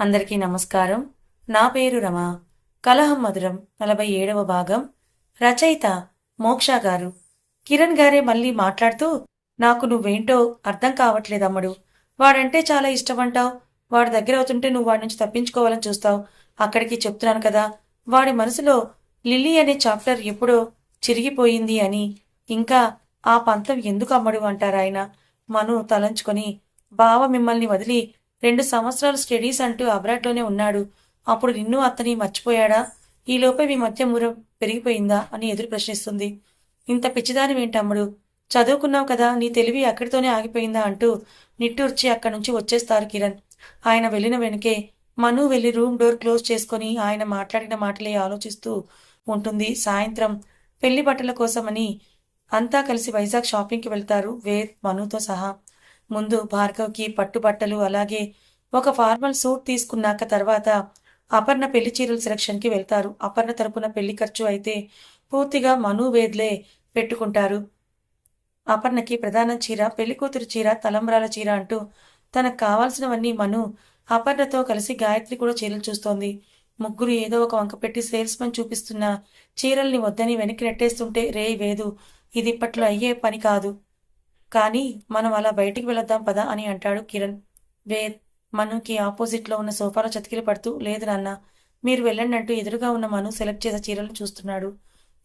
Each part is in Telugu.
అందరికీ నమస్కారం. నా పేరు రమ. కలహం మధురం నలభై ఏడవ భాగం. రచయిత మోక్ష గారు. కిరణ్ గారే మళ్ళీ మాట్లాడుతూ నాకు నువ్వేంటో అర్థం కావట్లేదమ్మడు. వాడంటే చాలా ఇష్టమంటావు. వాడి దగ్గర అవుతుంటే నువ్వు వాడి నుంచి తప్పించుకోవాలని చూస్తావు. అక్కడికి చెప్తున్నాను కదా. వాడి మనసులో లిల్లీ అనే చాప్టర్ ఎప్పుడో చిరిగిపోయింది అని. ఇంకా ఆ పంతం ఎందుకు అమ్మడు అంటారు ఆయన మను తలంచుకొని బావ మిమ్మల్ని వదిలి రెండు సంవత్సరాలు స్టడీస్ అంటూ అబ్రాడ్లోనే ఉన్నాడు. అప్పుడు నిన్ను అతని మర్చిపోయాడా? ఈలోపే మీ మధ్య మురం పెరిగిపోయిందా? అని ఎదురు ప్రశ్నిస్తుంది. ఇంత పిచ్చిదాని ఏంటమ్ముడు చదువుకున్నావు కదా నీ తెలివి అక్కడితోనే ఆగిపోయిందా అంటూ నిట్టూర్చి అక్కడి నుంచి వచ్చేస్తారు కిరణ్. ఆయన వెళ్ళిన వెనుకే మను వెళ్ళి రూమ్ డోర్ క్లోజ్ చేసుకొని ఆయన మాట్లాడిన మాటలే ఆలోచిస్తూ ఉంటుంది. సాయంత్రం పెళ్ళి బట్టల కోసమని అంతా కలిసి వైజాగ్ షాపింగ్కి వెళ్తారు వేద్ మనుతో సహా. ముందు భార్గవ్కి పట్టుబట్టలు అలాగే ఒక ఫార్మల్ సూట్ తీసుకున్నాక తర్వాత అపర్ణ పెళ్ళి చీరల సెలక్షన్కి వెళ్తారు. అపర్ణ తరపున పెళ్ళి ఖర్చు అయితే పూర్తిగా మనువేద్లే పెట్టుకుంటారు. అపర్ణకి ప్రధాన చీర పెళ్ళి కూతురు చీర తలంబ్రాల చీర అంటూ తనకు కావాల్సినవన్నీ మను అపర్ణతో కలిసి గాయత్రి కూడా చీరలు చూస్తోంది. ముగ్గురు ఏదో ఒక వంక పెట్టి సేల్స్ మెన్ చూపిస్తున్న చీరల్ని వద్దని వెనక్కి నెట్టేస్తుంటే రే వేదు. ఇది ఇప్పట్లో అయ్యే పని కాదు. కానీ మనం అలా బయటికి వెళద్దాం పదా అని అంటాడు కిరణ్. వేద్ మనుకి ఆపోజిట్లో ఉన్న సోఫాలో చతికిలు పడుతూ లేదు నాన్న మీరు వెళ్ళండి అంటూ ఎదురుగా ఉన్న మను సెలెక్ట్ చేసే చీరలు చూస్తున్నాడు.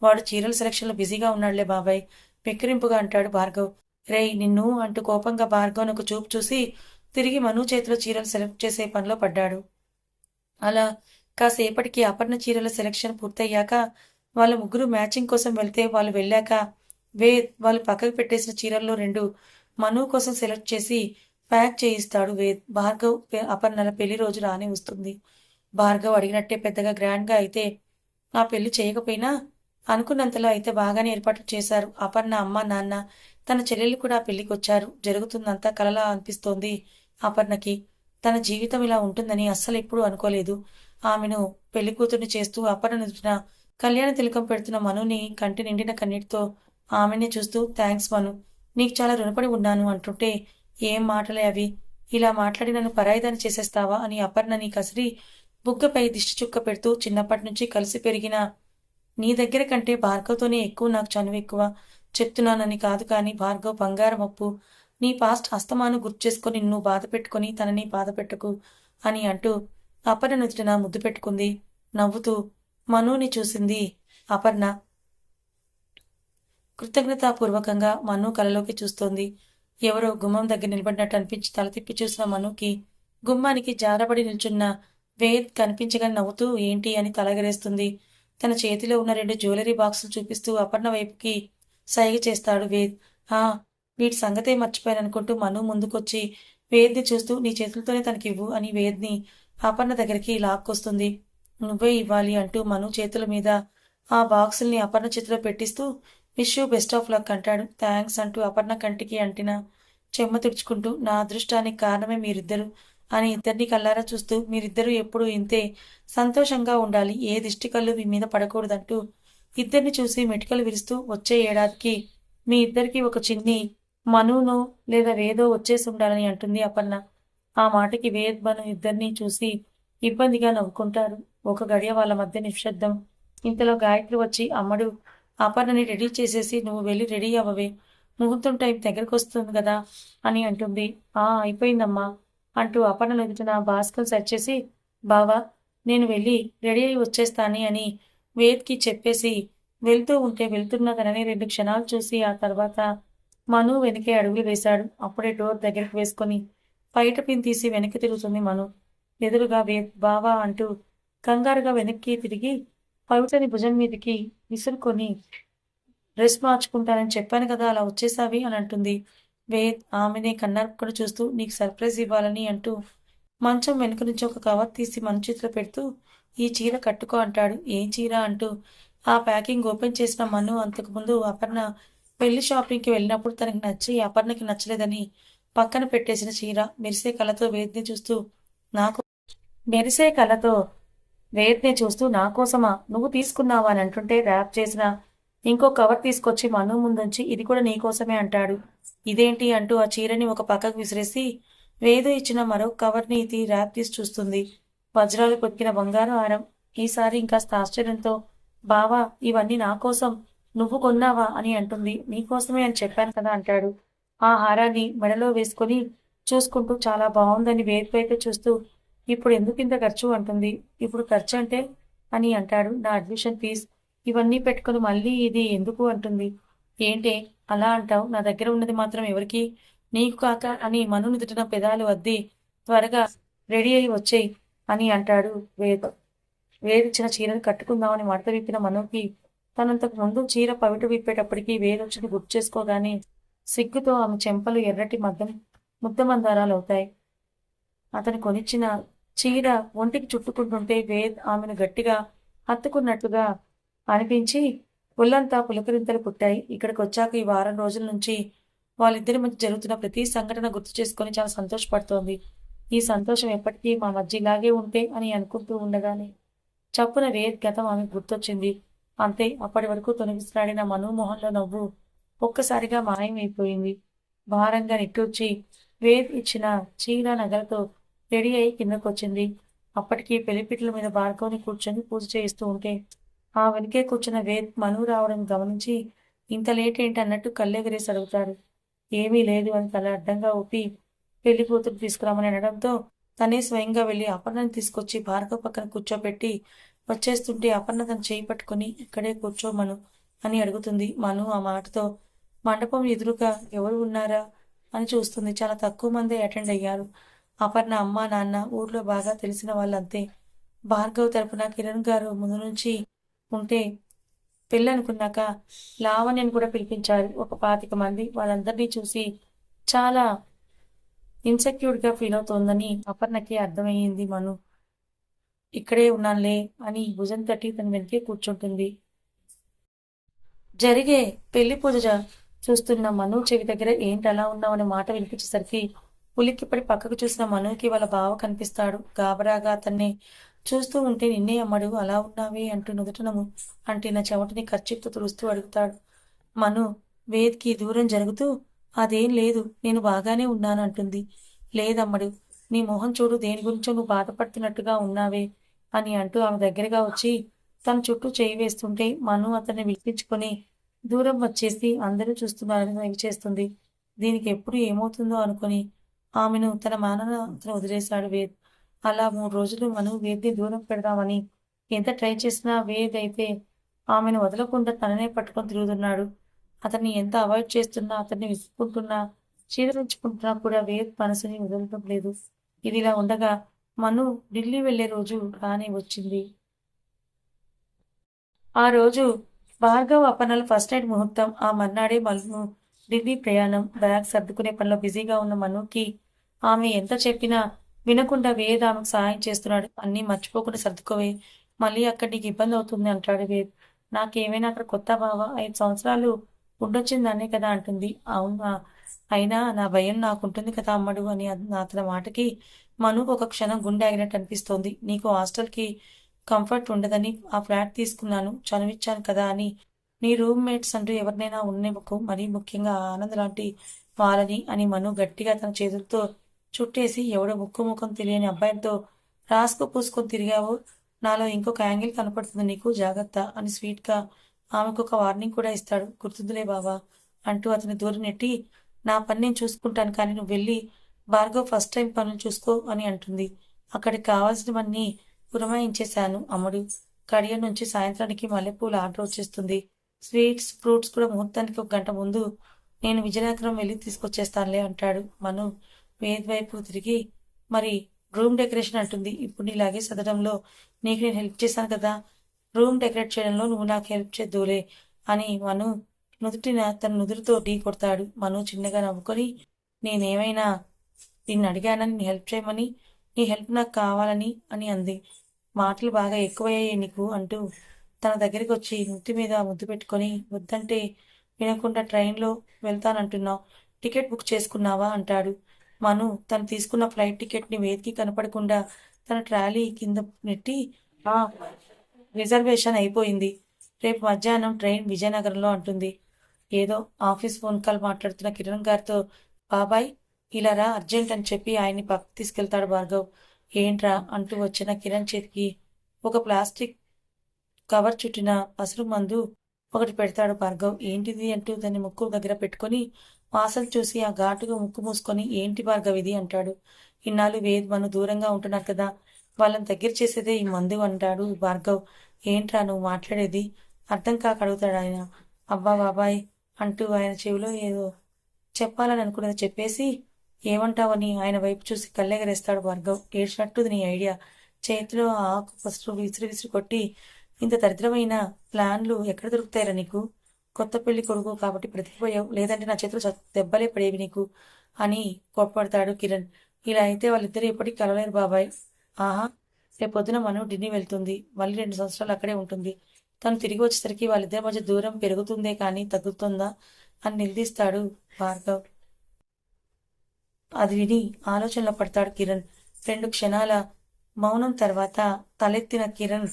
వాడు చీరల సెలక్షన్లో బిజీగా ఉన్నాడులే బాబాయ్ వెక్కిరింపుగా అంటాడు భార్గవ్. రేయ్ నిన్ను అంటూ కోపంగా భార్గవ్ను ఒక చూపు చూసి తిరిగి మను చేతిలో చీరలు సెలెక్ట్ చేసే పనిలో పడ్డాడు. అలా కాసేపటికి అపర్ణ చీరల సెలక్షన్ పూర్తయ్యాక వాళ్ళ ముగ్గురు మ్యాచింగ్ కోసం వెళ్తే వాళ్ళు వెళ్ళాక వేద్ వాళ్ళు పక్కకు పెట్టేసిన చీరల్లో రెండు మను కోసం సెలెక్ట్ చేసి ప్యాక్ చేయిస్తాడు వేద్. భార్గవ్ పె- అపర్ణల పెళ్ళి రోజు రానే వస్తుంది. భార్గవ్ అడిగినట్టే పెద్దగా గ్రాండ్గా అయితే ఆ పెళ్ళి చేయకపోయినా అనుకున్నంతలో అయితే బాగానే ఏర్పాట్లు చేశారు. అపర్ణ అమ్మ నాన్న తన చెల్లెలు కూడా ఆ పెళ్ళికి వచ్చారు జరుగుతుందంతా కలలా అనిపిస్తోంది అపర్ణకి. తన జీవితం ఇలా ఉంటుందని అస్సలు ఎప్పుడూ అనుకోలేదు. ఆమెను పెళ్ళి కూతుర్ని చేస్తూ అపర్ణ నుదుటిన కళ్యాణ తిలకం పెడుతున్న మనుని కంటి నిండిన కన్నీటితో ఆమెని చూస్తూ థ్యాంక్స్ మను. నీకు చాలా రుణపడి ఉన్నాను అంటుంటే ఏం మాటలే అవి. ఇలా మాట్లాడి నన్ను పరాయిదాన్ని చేసేస్తావా? అని అపర్ణ నీ కసిరి బుగ్గపై దిష్టి చుక్క పెడుతూ చిన్నప్పటి నుంచి కలిసి పెరిగిన నీ దగ్గర కంటే భార్గవ్తోనే ఎక్కువ నాకు చనువు ఎక్కువ. చెప్తున్నానని కాదు కానీ భార్గవ్ బంగారం అప్పు. నీ పాస్ట్ అస్తమాను గుర్తు చేసుకుని నిన్ను బాధ పెట్టుకుని తనని బాధ పెట్టకు అని అంటూ అపర్ణ నుదుటిన ముద్దు పెట్టుకుంది. నవ్వుతూ మనుని చూసింది అపర్ణ. కృతజ్ఞతాపూర్వకంగా మను కలలోకి చూస్తోంది. ఎవరో గుమ్మం దగ్గర నిలబడినట్టు అనిపించి తల తిప్పి చూసిన మనుకి గుమ్మానికి జారబడి నిల్చున్న వేద్ కనిపించగా నవ్వుతూ ఏంటి? అని తలగరేస్తుంది. తన చేతిలో ఉన్న రెండు జ్యువెలరీ బాక్సులు చూపిస్తూ అపర్ణ వైపుకి సైగ చేస్తాడు వేద్. ఆ వీటి సంగతే మర్చిపోయాననుకుంటూ మను ముందుకొచ్చి వేద్ని చూస్తూ నీ చేతులతోనే తనకివ్వు అని వేద్ని అపర్ణ దగ్గరికి లాక్కొస్తుంది. నువ్వే ఇవ్వాలి అంటూ మను చేతుల మీద ఆ బాక్సుల్ని అపర్ణ చేతిలో పెట్టిస్తూ wish you best of luck అంటాడు. థ్యాంక్స్ అంటూ అపర్ణ కంటికి అంటిన చెమ్మ తుడుచుకుంటూ నా అదృష్టానికి కారణమే మీరిద్దరు అని ఇద్దరిని కల్లారా చూస్తూ మీరిద్దరూ ఎప్పుడూ ఇంతే సంతోషంగా ఉండాలి. ఏ దిష్టి కళ్ళు మీ మీద పడకూడదంటూ ఇద్దరిని చూసి మెటికలు విరుస్తూ వచ్చే ఏడాదికి మీ ఇద్దరికి ఒక చిన్ని మనును లేదా వేదో వచ్చేసి ఉండాలని అంటుంది అపర్ణ. ఆ మాటకి వేద్ మను ఇద్దరిని చూసి ఇబ్బందిగా నవ్వుకుంటారు. ఒక గడియ వాళ్ళ మధ్య నిశ్శబ్దం. ఇంతలో గాయత్రి వచ్చి అమ్మడు అపర్ణని రెడీ చేసేసి నువ్వు వెళ్ళి రెడీ అవ్వవే. ముహూర్తం టైం దగ్గరకు వస్తుంది కదా అని అంటుంది. ఆ అయిపోయిందమ్మా అంటూ అపర్ణ ఎదుటిన భాస్కర్ సెట్ చేసి బావా నేను వెళ్ళి రెడీ అయి వచ్చేస్తాని అని వేద్కి చెప్పేసి వెళ్తూ ఉంటే వెళ్తున్నదనని రెండు క్షణాలు చూసి ఆ తర్వాత మను వెనకే అడుగులు వేశాడు. అప్పుడే డోర్ దగ్గరికి వేసుకొని బయట పిన్ తీసి వెనక్కి తిరుగుతుంది మను. ఎదురుగా వే బావా అంటూ కంగారుగా వెనక్కి తిరిగి పవిత్రని భుజం మీదకి విసురుకొని డ్రెస్ మార్చుకుంటానని చెప్పాను కదా అలా వచ్చేసావి అని అంటుంది. వేద్ ఆమెనే కన్నార్పుకొని చూస్తూ నీకు సర్ప్రైజ్ ఇవ్వాలని అంటూ మంచం వెనుక నుంచి ఒక కవర్ తీసి మన చేతిలో పెడుతూ ఈ చీర కట్టుకో అంటాడు. ఏం చీర అంటూ ఆ ప్యాకింగ్ ఓపెన్ చేసిన మను అంతకుముందు అపర్ణ పెళ్ళి షాపింగ్కి వెళ్ళినప్పుడు తనకి నచ్చి అపర్ణకి నచ్చలేదని పక్కన పెట్టేసిన చీర మెరిసే కళతో వేద్ని చూస్తూ నాకు మెరిసే కళతో వేద్ని చూస్తూ నా కోసమా? నువ్వు తీసుకున్నావా? అని అంటుంటే ర్యాప్ చేసిన ఇంకో కవర్ తీసుకొచ్చి మను ముందుంచి ఇది కూడా నీకోసమే అంటాడు. ఇదేంటి అంటూ ఆ చీరని ఒక పక్కకు విసిరేసి వేదు ఇచ్చిన మరో కవర్ని ఇది ర్యాప్ తీసి చూస్తుంది. వజ్రాలు కొక్కిన బంగారు హారం. ఈసారి ఇంకాస్త ఆశ్చర్యంతో బావా ఇవన్నీ నా కోసం. నువ్వు కొన్నావా? అని అంటుంది. నీకోసమే అని చెప్పాను కదా అంటాడు. ఆ హారాన్ని మెడలో వేసుకొని చూసుకుంటూ చాలా బాగుందని వేరు చూస్తూ ఇప్పుడు ఎందుకు ఇంత ఖర్చు అంటుంది? ఇప్పుడు ఖర్చు అంటే అని అంటాడు నా అడ్మిషన్ ఫీజ్. ఇవన్నీ పెట్టుకొని మళ్ళీ ఇది ఎందుకు అంటుంది? ఏంటి అలా అంటావు? నా దగ్గర ఉన్నది మాత్రం ఎవరికి? నీకు కాక అని మనుని తిట్టిన పెదాలు వద్ది త్వరగా రెడీ అయి వచ్చేయి అని అంటాడు వేద. వేద్ ఇచ్చిన చీరను కట్టుకుందామని మడత విప్పిన మనుకి తనంతకు ముందు చీర పవిట విప్పేటప్పటికీ వేదొచ్చిని గుర్తు చేసుకోగానే సిగ్గుతో ఆమె చెంపలు ఎర్రటి మద్దం ముద్దమందారాలు అవుతాయి అతను కొనిచ్చిన చీర ఒంటికి చుట్టుకుంటుంటే వేద్ ఆమెను గట్టిగా హత్తుకున్నట్టుగా అనిపించి ఒళ్ళంతా పులకరింతలు పుట్టాయి. ఇక్కడికి వచ్చాక ఈ వారం రోజుల నుంచి వాళ్ళిద్దరి మధ్య జరుగుతున్న ప్రతి సంఘటన గుర్తు చేసుకొని చాలా సంతోషపడుతోంది. ఈ సంతోషం ఎప్పటికీ మా మధ్య ఇలాగే ఉంటే అని అనుకుంటూ ఉండగానే చప్పున వేద్ గతం ఆమె గుర్తొచ్చింది. అంతే అప్పటి వరకు తొలగిస్తాడిన మనోమోహన్లో నవ్వు ఒక్కసారిగా మాయమైపోయింది. భారంగా నిట్టూర్చి వేద్ ఇచ్చిన చీర నగలతో రెడీ అయి కిందకొచ్చింది. అప్పటికి పెళ్ళిపిట్ల మీద భార్గవ్ని కూర్చొని పూజ చేయిస్తూ ఉంటే ఆ వెనుకే కూర్చున్న వేద్ మను రావడం గమనించి ఇంత లేట్ ఏంటి అన్నట్టు కళ్ళెగరేసి అడుగుతాడు. ఏమీ లేదు అని తల అడ్డంగా ఊపి పెళ్ళి కూతురు తీసుకురామని అనడంతో తనే స్వయంగా వెళ్ళి అపర్ణని తీసుకొచ్చి భార్గవ్ పక్కన కూర్చోబెట్టి వచ్చేస్తుంటే అపర్ణ తను చేయి పట్టుకుని ఇక్కడే కూర్చోమను అని అడుగుతుంది మను ఆ మాటతో. మండపం ఎదురుగా ఎవరు ఉన్నారా? అని చూస్తుంది. చాలా తక్కువ మందే అటెండ్ అయ్యారు. అపర్ణ అమ్మ నాన్న ఊర్లో బాగా తెలిసిన వాళ్ళంతే. భార్గవ్ తరపున కిరణ్ గారు ముందు నుంచి ఉంటే పెళ్ళి అనుకున్నాక లావణ్యని కూడా పిలిపించారు. ఒక పాతిక మంది వాళ్ళందరినీ చూసి చాలా ఇన్సెక్యూర్డ్గా ఫీల్ అవుతోందని అపర్ణకి అర్థమయ్యింది మను. ఇక్కడే ఉన్నానులే అని భుజం తట్టి తన వెనకే కూర్చుంటుంది. జరిగే పెళ్ళి పూజ చూస్తున్న మను చెవి దగ్గర ఏంటి అలా ఉన్నావు? అనే మాట వినిపించేసరికి ఉలిక్కిపడి పక్కకు చూసిన మనుకి వాళ్ళ బావ కనిపిస్తాడు. గాబరాగా అతన్ని చూస్తూ ఉంటే నిన్నే అమ్మడు అలా ఉన్నావే అంటూ నుదుటనము అంటే నా చెమటని ఖర్చుతో తుడుస్తూ అడుగుతాడు. మను వేద్కి దూరం జరుగుతూ అదేం లేదు నేను బాగానే ఉన్నాను అంటుంది లేదమ్మడు నీ మొహం చూడు దేని గురించో నువ్వు బాధపడుతున్నట్టుగా ఉన్నావే అని అంటూ ఆమె దగ్గరగా వచ్చి తన చుట్టూ చేయి వేస్తుంటే మను అతన్ని విడిపించుకొని దూరం వచ్చేసి అందరూ చూస్తున్నారని చేస్తుంది? దీనికి ఎప్పుడు ఏమవుతుందో అనుకుని ఆమెను తన మానన వదిలేశాడు వేద్. అలా మూడు రోజులు మనం వేద్ని దూరం పెడదామని ఎంత ట్రై చేసినా వేద్ అయితే ఆమెను వదలకుండా తననే పట్టుకొని తిరుగుతున్నాడు. అతన్ని ఎంత అవాయిడ్ చేస్తున్నా అతన్ని విసుక్కుంటున్నా చీదరించుకుంటున్నా కూడా వేద్ మనసుని వదలటం లేదు. ఇది ఇలా ఉండగా మను ఢిల్లీ వెళ్ళే రోజు రాని వచ్చింది. ఆ రోజు భార్గవ్ అపనల ఫస్ట్ నైట్ ముహూర్తం ఆ మర్నాడే మను ఢిల్లీ ప్రయాణం బ్యాగ్ సర్దుకునే పనిలో బిజీగా ఉన్న మనుకి ఆమె ఎంత చెప్పినా వినకుండా వేద్ ఆమెకు సహాయం చేస్తున్నాడు. అన్నీ మర్చిపోకుండా సర్దుకోవే. మళ్ళీ అక్కడ నీకు ఇబ్బంది అవుతుంది అంటాడు వేద్ నాకేమైనా అక్కడ కొత్త బావ ఐదు సంవత్సరాలు ఉండొచ్చిందనే కదా అంటుంది. అవునా? అయినా నా భయం నాకుంటుంది కదా అమ్మడు అని అతని మాటకి మనుకు ఒక క్షణం గుండె ఆగినట్టు అనిపిస్తోంది. నీకు హాస్టల్కి కంఫర్ట్ ఉండదని ఆ ఫ్లాట్ తీసుకున్నాను చనువిచ్చాను కదా అని నీ రూమ్మేట్స్ అంటూ ఎవరినైనా ఉన్నకు మరీ ముఖ్యంగా ఆనంద్ లాంటి వాళ్ళని అని మను గట్టిగా తన చేతులతో చుట్టేసి ఎవడో ముక్కు ముఖం తెలియని అబ్బాయితో రాసుకు పూసుకొని తిరిగావు. నాలో ఇంకొక యాంగిల్ కనపడుతుంది నీకు. జాగ్రత్త అని స్వీట్గా ఆమెకు ఒక వార్నింగ్ కూడా ఇస్తాడు. గుర్తుందిలే బావా అంటూ అతని దూరం నెట్టి నా పని నేను చూసుకుంటాను కానీ నువ్వు వెళ్ళి భార్గవ్ ఫస్ట్ టైం పనులు చూసుకో అని అంటుంది. అక్కడికి కావాల్సినవన్నీ పురమాయించేశాను. అమ్ముడు కడియ నుంచి సాయంత్రానికి మల్లెపూల ఆర్డర్ వచ్చేస్తుంది. స్వీట్స్ ఫ్రూట్స్ కూడా ముహూర్తానికి ఒక గంట ముందు నేను విజయనగరం వెళ్ళి తీసుకొచ్చేస్తానులే అంటాడు మను. వేద్ వైపు తిరిగి మరి రూమ్ డెకరేషన్ అంటుంది. ఇప్పుడు నీలాగే సదడంలో నీకు నేను హెల్ప్ చేశాను కదా. రూమ్ డెకరేట్ చేయడంలో నువ్వు నాకు హెల్ప్ చేద్దులే అని మను నుదుటిన తన నుదురుతో ఢీ కొడతాడు. మను చిన్నగా నవ్వుకొని నేనేమైనా నిన్ను అడిగానని నీ హెల్ప్ చేయమని నీ హెల్ప్ నాకు కావాలని అని అంది. మాటలు బాగా ఎక్కువయ్యాయి నీకు అంటూ తన దగ్గరికి వచ్చి నుత్తి మీద ముద్దు పెట్టుకొని వద్దంటే వినకుండా ట్రైన్లో వెళ్తానంటున్నావు. టికెట్ బుక్ చేసుకున్నావా? అంటాడు. మను తను తీసుకున్న ఫ్లైట్ టికెట్ని వేదికి కనపడకుండా తన ట్రాలీ కింద నెట్టి ఆ రిజర్వేషన్ అయిపోయింది. రేపు మధ్యాహ్నం ట్రైన్ విజయనగరంలో అంటుంది. ఏదో ఆఫీస్ ఫోన్ కాల్ మాట్లాడుతున్న కిరణ్ గారితో బాబాయ్ ఇలా రా అర్జెంట్ అని చెప్పి ఆయన్ని పక్కకు తీసుకెళ్తాడు భార్గవ్. ఏంట్రా? అంటూ వచ్చిన కిరణ్ చేతికి ఒక ప్లాస్టిక్ కవర్ చుట్టిన పసురు మందు ఒకటి పెడతాడు భార్గవ్. ఏంటిది అంటూ దాన్ని ముక్కు దగ్గర పెట్టుకొని వాసన చూసి ఆ ఘాటుగా ముక్కు మూసుకొని ఏంటి భార్గవ్ ఇది? అంటాడు. ఇన్నాళ్ళు వేద్ మను దూరంగా ఉంటున్నారు కదా వాళ్ళని దగ్గర చేసేదే ఈ మందు అంటాడు భార్గవ్. ఏంట్రా నువ్వు మాట్లాడేది? అర్థం కాక అడుగుతాడు ఆయన. అబ్బా బాబాయ్ అంటూ ఆయన చెవిలో ఏదో చెప్పాలని అనుకున్నది చెప్పేసి ఏమంటావని ఆయన వైపు చూసి కళ్ళెగరేస్తాడు భార్గవ్. ఏడ్చినట్టుది నీ ఐడియా? చేతిలో ఆ ఆకు ఫస్ట్ విసిరి విసిరి కొట్టి ఇంత దరిద్రమైన ప్లాన్లు ఎక్కడ దొరుకుతాయిరా నీకు? కొత్త పెళ్ళి కొడుకు కాబట్టి బ్రతికిపోయావు. లేదంటే నా చేతులు దెబ్బలే పడేవి నీకు అని కోప్పడతాడు కిరణ్. ఇలా అయితే వాళ్ళిద్దరూ ఎప్పటికీ కలవలేరు బాబాయ్. ఆహా రేపు పొద్దున మనం ఢిల్లీ వెళ్తుంది. మళ్ళీ రెండు సంవత్సరాలు అక్కడే ఉంటుంది. తను తిరిగి వచ్చేసరికి వాళ్ళిద్దరి మధ్య దూరం పెరుగుతుందే కానీ తగ్గుతుందా అని నిలదీస్తాడు భార్గవ్. అది విని ఆలోచనలో పడతాడు కిరణ్. రెండు క్షణాల మౌనం తర్వాత తలెత్తిన కిరణ్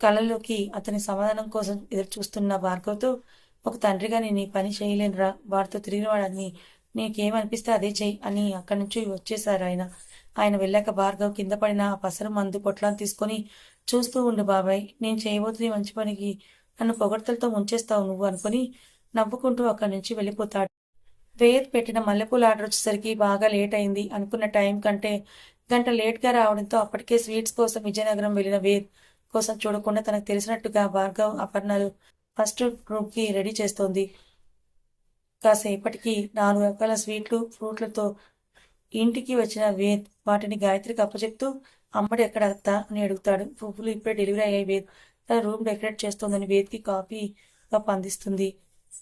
కళ్ళలోకి అతని సమాధానం కోసం ఎదురు చూస్తున్న భార్గవ్తో ఒక తండ్రిగా నేను ఈ పని చేయలేనురా వాడితో తిరిగినవాడని నీకేమనిపిస్తే అదే చెయ్యి అని అక్కడి నుంచి వచ్చేశారు ఆయన. ఆయన వెళ్ళాక భార్గవ్ కింద పడిన ఆ పసరు మందు పొట్లాన్ని తీసుకొని చూస్తూ ఉండు బాబాయ్ నేను చేయబోతున్న మంచి పనికి నన్ను పొగడ్తలతో ముంచేస్తావు నువ్వు అనుకుని నవ్వుకుంటూ అక్కడి నుంచి వెళ్ళిపోతాడు. వేద్ పెట్టిన మల్లెపూల ఆర్డర్ వచ్చేసరికి బాగా లేట్ అయింది అనుకున్న టైం కంటే గంట లేట్గా రావడంతో అప్పటికే స్వీట్స్ కోసం విజయనగరం వెళ్ళిన వేద్ కోసం చూడకుండా తనకు తెలిసినట్టుగా భార్గవ్ అపర్ణలు ఫస్ట్ రూమ్కి రెడీ చేస్తోంది. కాసేపటికి నాలుగు రకాల స్వీట్లు ఫ్రూట్లతో ఇంటికి వచ్చిన వేద్ వాటిని గాయత్రికి అప్పచెప్తూ అమ్మడి ఎక్కడ అత్తా? అని అడుగుతాడు. పువ్వులు ఇప్పుడే డెలివరీ అయ్యాయి వేద్. తన రూమ్ డెకరేట్ చేస్తోందని వేద్కి కాఫీ కప్ అందిస్తుంది.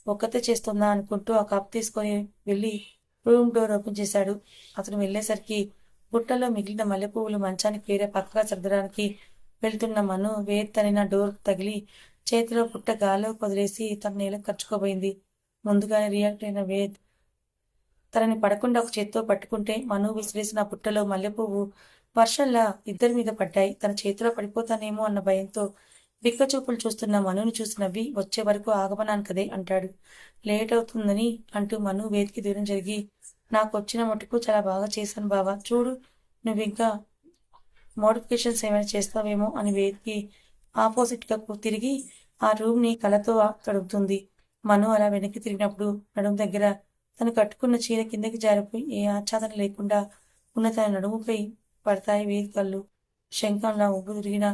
ఒక్కతే చేస్తుందా? అనుకుంటూ ఆ కప్ తీసుకొని వెళ్ళి రూమ్ డోర్ ఓపెన్ చేశాడు. అతను వెళ్ళేసరికి బుట్టలో మిగిలిన మల్లె పువ్వులు మంచానికి వేరే పక్కగా సర్దడానికి వెళ్తున్న మను వేద్ డోర్ తగిలి చేతిలో పుట్ట గాలో వదిలేసి తన నేలకు ఖర్చుకోబోయింది ముందుగానే రియాక్ట్ అయిన వేద్ తనని పడకుండా ఒక చేత్తో పట్టుకుంటే మను విసిరేసిన పుట్టలో మల్లెపువ్వు వర్షంలా ఇద్దరి మీద పడ్డాయి. తన చేతిలో పడిపోతానేమో అన్న భయంతో బిక్కచూపులు చూస్తున్న మనుని చూసినవి వచ్చే వరకు ఆగమనాను కదే అంటాడు. లేట్ అవుతుందని అంటూ మను వేదికి దూరం జరిగి నాకు వచ్చిన మటుకు చాలా బాగా చేశాను బావా. చూడు నువ్వు ఇంకా మోడిఫికేషన్స్ ఏమైనా చేస్తావేమో అని వేదికి ఆపోజిట్గా తిరిగి ఆ రూమ్ని కలతో తడుపుతుంది మను అలా వెనక్కి తిరిగినప్పుడు నడుము దగ్గర తను కట్టుకున్న చీర కిందకి జారిపోయి ఏ ఆచ్ఛాదన లేకుండా ఉన్న తన నడుముపై పడతాయి వేది కళ్ళు. శంఖంలా ఉబ్బు తిరిగిన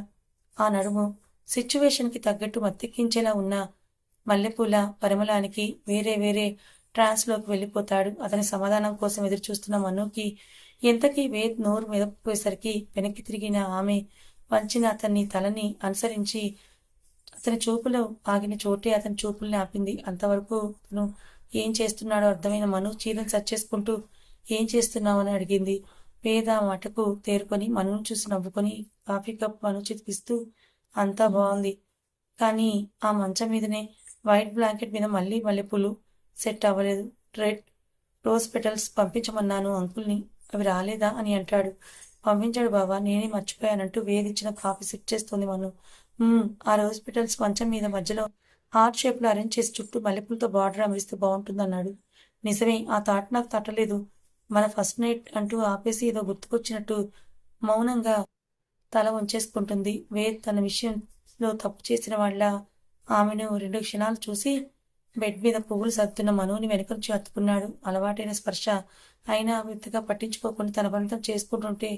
ఆ నడుము సిచ్యువేషన్కి తగ్గట్టు మత్తెక్కించేలా ఉన్న మల్లెపూల పరిమళానికి వేరే వేరే ట్రాన్స్లోకి వెళ్ళిపోతాడు. అతని సమాధానం కోసం ఎదురు చూస్తున్న మనుకి ఎంతకీ వేద్ నోరు మెదపోయేసరికి వెనక్కి తిరిగిన ఆమె వంచిన అతన్ని తలని అనుసరించి అతని చూపులో ఆగిన చోటే అతని చూపుల్ని ఆపింది. అంతవరకు తను ఏం చేస్తున్నాడో అర్థమైన మను చీరను సర్చ్ చేసుకుంటూ ఏం చేస్తున్నావు అని అడిగింది. వేద ఆ మాటకు తేరుకొని మనును చూసి నవ్వుకొని కాఫీ కప్ మను చితికిస్తూ అంతా బాగుంది కానీ ఆ మంచం మీదనే వైట్ బ్లాంకెట్ మీద మళ్ళీ మల్లెపూలు సెట్ అవ్వలేదు. రెడ్ రోజ్ పెటల్స్ పంపించమన్నాను అంకుల్ని. అవి రాలేదా అని అంటాడు. పంపించాడు బాబా నేనే మర్చిపోయానంటూ వేదిచ్చిన కాఫీ సెట్ చేస్తుంది మను ఆ హాస్పిటల్స్ మంచం మీద మధ్యలో హార్ట్ షేప్లో అరేంజ్ చేసి చుట్టూ మల్లెపూలతో బార్డర్ అమరిస్తే బాగుంటుందన్నాడు నిజమే ఆ థాట్ నాకు తట్టలేదు. మన ఫస్ట్ నైట్ అంటూ ఆపేసి ఏదో గుర్తుకొచ్చినట్టు మౌనంగా తల ఉంచేసుకుంటుంది వేద్ తన విషయంలో తప్పు చేసిన వాళ్ళ ఆమెను రెండు క్షణాలు చూసి బెడ్ మీద పువ్వులు సర్దుతున్న మనుని వెనుక నుంచి హత్తుకున్నాడు అలవాటైన స్పర్శ అయినా విత్తగా పట్టించుకోకుండా తన పంతం చేసుకుంటుంటే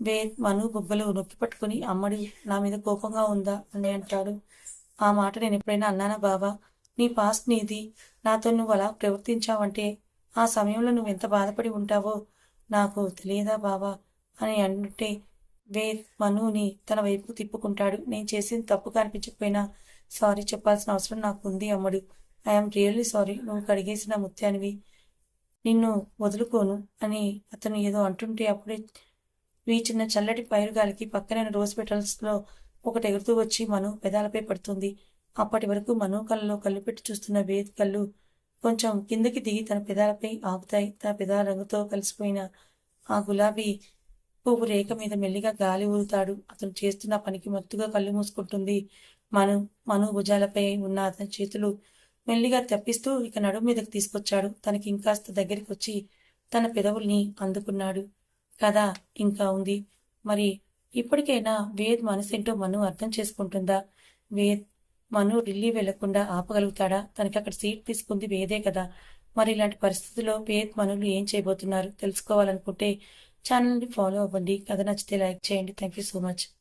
వేద్ మను బొబ్బలు నొప్పి పట్టుకుని అమ్మడి నా మీద కోపంగా ఉందా? అని అంటాడు. ఆ మాట నేను ఎప్పుడైనా అన్నానా బావా? నీ పాస్ట్ నీది. నాతో నువ్వు అలా ప్రవర్తించావంటే ఆ సమయంలో నువ్వు ఎంత బాధపడి ఉంటావో నాకు తెలియదా బావా? అని అంటే వేర్ మనుని తన వైపు తిప్పుకుంటాడు. నేను చేసింది తప్పు కనిపించకపోయినా సారీ చెప్పాల్సిన అవసరం నాకు ఉంది అమ్మడు. ఐఎమ్ రియల్లీ సారీ నువ్వు కడిగేసిన ముత్యానివి నిన్ను వదులుకోను అని అతను ఏదో అంటుంటే అప్పుడే వీచిన చల్లటి పైరుగాలికి పక్కన రోజ్ పెటల్స్లో ఒకటి ఎగురుతూ వచ్చి మను పెదాలపై పడుతుంది. అప్పటి వరకు మను కళ్ళలో కళ్ళు పెట్టి చూస్తున్న వేద్ కళ్ళు కొంచెం కిందకి దిగి తన పెదాలపై ఆగుతాయి. తన పెదాల రంగుతో కలిసిపోయిన ఆ గులాబీ పువ్వు రేఖ మీద మెల్లిగా గాలి ఊరుతాడు. అతను చేస్తున్న పనికి మత్తుగా కళ్ళు మూసుకుంటుంది. మను మను భుజాలపై ఉన్న అతని చేతులు మెల్లిగా తప్పిస్తూ ఇక నడుము మీదకి తీసుకొచ్చాడు. తనకి ఇంకాస్త దగ్గరికి వచ్చి తన పెదవుల్ని అందుకున్నాడు. కథ ఇంకా ఉంది. మరి ఇప్పటికైనా వేద్ మనసేంటో మను అర్థం చేసుకుంటుందా? వేద్ మను ఢిల్లీ వెళ్ళకుండా ఆపగలుగుతాడా? తనకి అక్కడ సీట్ తీసుకుంది వేదే కదా. మరి ఇలాంటి పరిస్థితుల్లో వేద్ మనులు ఏం చేయబోతున్నారు? తెలుసుకోవాలనుకుంటే ఛానల్ని ఫాలో అవ్వండి. కథ నచ్చితే లైక్ చేయండి. Thank you so much.